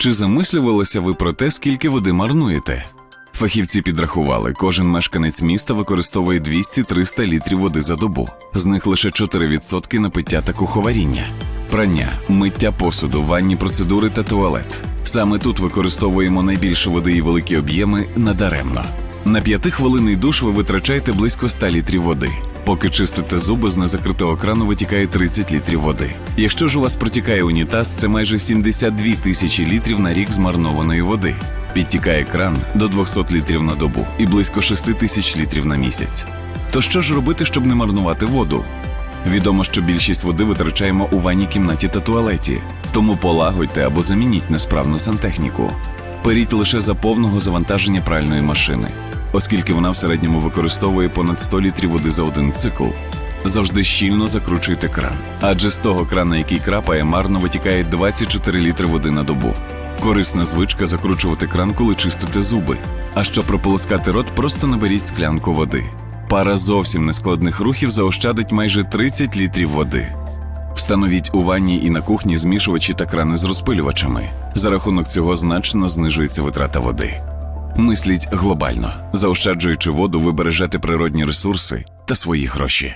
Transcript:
Чи замислювалися ви про те, скільки води марнуєте? Фахівці підрахували, кожен мешканець міста використовує 200-300 літрів води за добу, з них лише 4% на пиття та куховаріння. Прання, миття посуду, ванні процедури та туалет. Саме тут використовуємо найбільше води і великі об'єми надаремно. На п'ятихвилинний душ ви витрачаєте близько 100 літрів води. Поки чистите зуби з незакритого крану витікає 30 літрів води. Якщо ж у вас протікає унітаз, це майже 72 тисячі літрів на рік змарнованої води. Підтікає кран до 200 літрів на добу і близько 6 тисяч літрів на місяць. То що ж робити, щоб не марнувати воду? Відомо, що більшість води витрачаємо у ванній кімнаті та туалеті, тому полагодьте або замініть несправну сантехніку. Періть лише за повного завантаження пральної машини, оскільки вона в середньому використовує понад 100 літрів води за один цикл. Завжди щільно закручуйте кран, адже з того крана, який крапає, марно витікає 24 літри води на добу. Корисна звичка закручувати кран, коли чистите зуби. А щоб прополоскати рот, просто наберіть склянку води. Пара зовсім нескладних рухів заощадить майже 30 літрів води. Встановіть у ванні і на кухні змішувачі та крани з розпилювачами. За рахунок цього значно знижується витрата води. Мисліть глобально. Заощаджуючи воду, ви бережете природні ресурси та свої гроші.